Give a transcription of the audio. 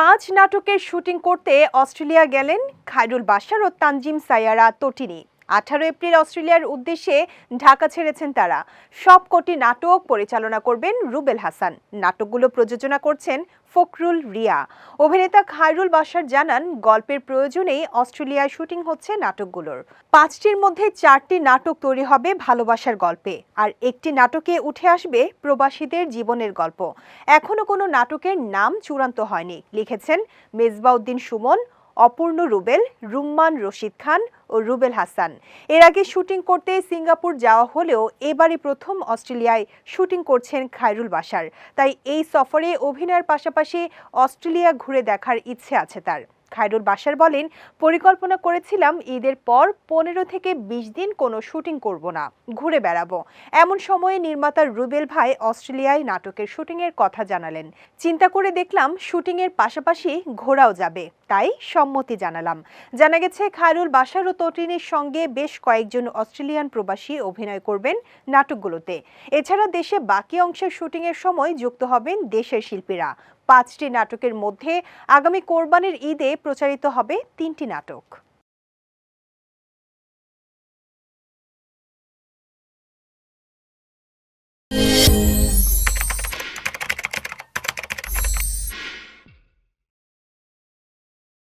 পাঁচ নাটকের শুটিং করতে অস্ট্রেলিয়া গেলেন খায়রুল বাশার ও তানজিম সায়ারা তটিনী। আঠারো এপ্রিল অস্ট্রেলিয়ার উদ্দেশ্যে ঢাকা ছেড়েছেন তারা। সব সবকটি নাটক পরিচালনা করবেন রুবেল হাসান। নাটকগুলো প্রযোজনা করছেন ফখরুল রিয়া। অভিনেতা খায়রুল বাশার জানান, গল্পের প্রয়োজনেই অস্ট্রেলিয়ায় শুটিং হচ্ছে নাটকগুলোর। পাঁচটির মধ্যে চারটি নাটক তৈরি হবে ভালোবাসার গল্পে, আর একটি নাটকে উঠে আসবে প্রবাসীদের জীবনের গল্প। এখনও কোনো নাটকের নাম চূড়ান্ত হয়নি, লিখেছেন মেজবাউদ্দিন সুমন অপূর্ণ রুবেল, রুম্মান রশিদ খান ও রুবেল হাসান। এর আগে শুটিং করতে সিঙ্গাপুর যাওয়া হলেও এবারই প্রথম অস্ট্রেলিয়ায় শুটিং করছেন খায়রুল বাসার তাই এই সফরে অভিনয়ের পাশাপাশি অস্ট্রেলিয়া ঘুরে দেখার ইচ্ছে আছে তার। খায়রুল বাশার বলেন, পরিকল্পনা করেছিলাম, ঈদের পর পনেরো থেকে বিশ দিন কোনো শুটিং করব না, ঘুরে বেড়াবো। এমন সময়ে নির্মাতা রুবেল ভাই অস্ট্রেলিয়ায় নাটকের শুটিংয়ের কথা জানালেন। চিন্তা করে দেখলাম, শুটিংয়ের পাশাপাশি ঘোরাও যাবে, তাই সম্মতি জানালাম। জানা গেছে, খায়রুল বাসার ও তটিনীর সঙ্গে বেশ কয়েকজন অস্ট্রেলিয়ান প্রবাসী অভিনয় করবেন নাটকগুলোতে। এছাড়া দেশে বাকি অংশের শুটিংয়ের সময় যুক্ত হবেন দেশের শিল্পীরা। পাঁচটি নাটকের মধ্যে আগামী কোরবানির ঈদে প্রচারিত হবে তিনটি নাটক।